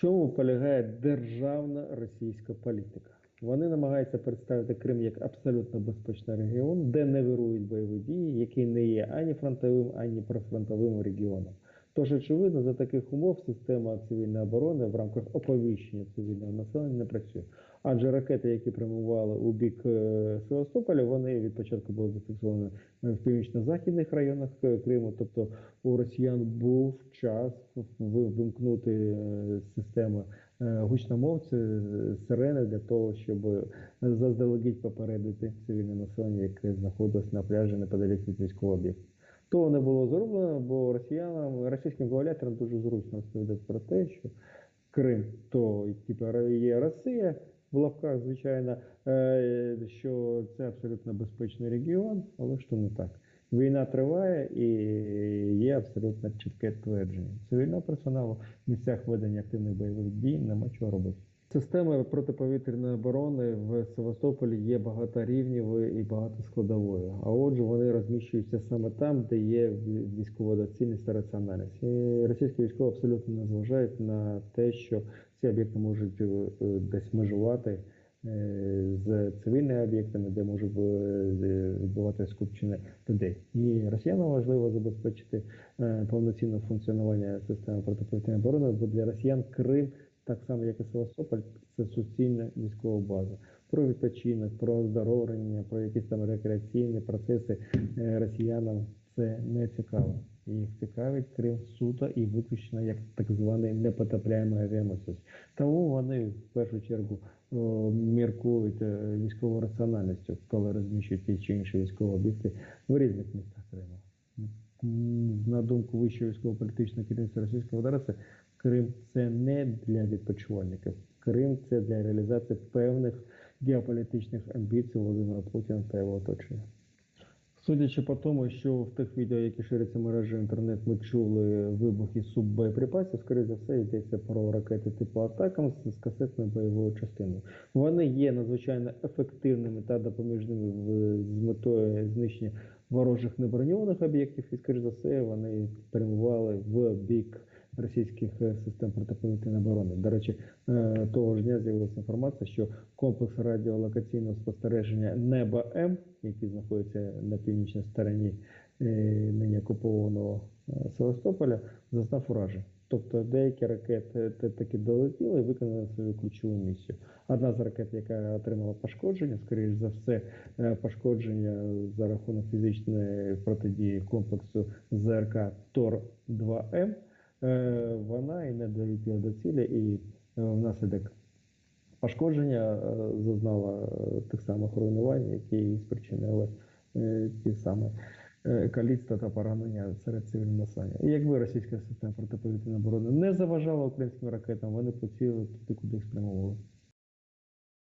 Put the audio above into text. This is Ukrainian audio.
чому полягає державна російська політика? Вони намагаються представити Крим як абсолютно безпечний регіон, де не вирують бойові дії, який не є ані фронтовим, ані прифронтовим регіоном. Тож, очевидно, за таких умов система цивільної оборони в рамках оповіщення цивільного населення не працює. Адже ракети, які прямували у бік е, Севастополя, вони від початку були зафіксовані в північно-західних районах Криму. Тобто у росіян був час вимкнути е, системи е, гучномовці, сирени для того, щоб заздалегідь попередити цивільне населення, яке знаходилось на пляжі неподалік від військового об'єкту. То не було зроблено, бо росіянам, російським гуляторам дуже зручно розповідати про те, що Крим то типу, є Росія в лавках, звичайно, е, що це абсолютно безпечний регіон, але то не так. Війна триває і є абсолютно чітке твердження. Цивільного персоналу в місцях ведення активних бойових дій нема чого робити. Система протиповітряної оборони в Севастополі є багаторівневою і багатоскладовою. А отже, вони розміщуються саме там, де є військова доцільність та раціональність. Російські військові абсолютно не зважають на те, що ці об'єкти можуть е, десь межувати е, з цивільними об'єктами, де може е, відбувати скупчення людей. І росіянам важливо забезпечити повноцінне функціонування системи протиповітряної оборони, бо для росіян Крим так само, як і Севастополь, це суцільна військова база. Про відпочинок, про оздоровлення, про якісь там рекреаційні процеси е, росіянам це не цікаво. Їх цікавить Крим суто і виключно як так званий непотопляємий авіаносець. Тому вони в першу чергу о, міркують е, військовою раціональністю, коли розміщують ті чи інші військові об'єкти в різних містах Криму. На думку вищого військово-політичного керівництва Російської Федерації, Крим це не для відпочивальників. Крим це для реалізації певних геополітичних амбіцій Володимира Путіна та його оточення. Судячи по тому, що в тих відео, які ширяться мережі інтернет, ми чули вибухи суббоєприпасів, скоріше за все, йдеться про ракети типу атакам з касетною бойовою частиною. Вони є надзвичайно ефективними та допоміжними в- з метою знищення ворожих неброньованих об'єктів, і, скоріше за все, вони прямували в бік російських е, систем протиповітряної оборони. До речі, е, того ж дня з'явилася інформація, що комплекс радіолокаційного спостереження Неба М, який знаходиться на північній стороні е, нині окупованого Севастополя, зазнав уражень. Тобто деякі ракети та- таки долетіли і виконали свою ключову місію. Одна з ракет, яка отримала пошкодження, скоріш за все, пошкодження за рахунок фізичної протидії комплексу ЗРК Тор-2М, е, вона і не долетіла до цілі, і е, внаслідок пошкодження е, зазнала е, тих самих руйнувань, які спричинили е, ті самі е, каліцтва та поранення серед цивільного населення. І якби російська система протиповітряної оборони не заважала українським ракетам, вони поцілили туди, куди їх спрямовували.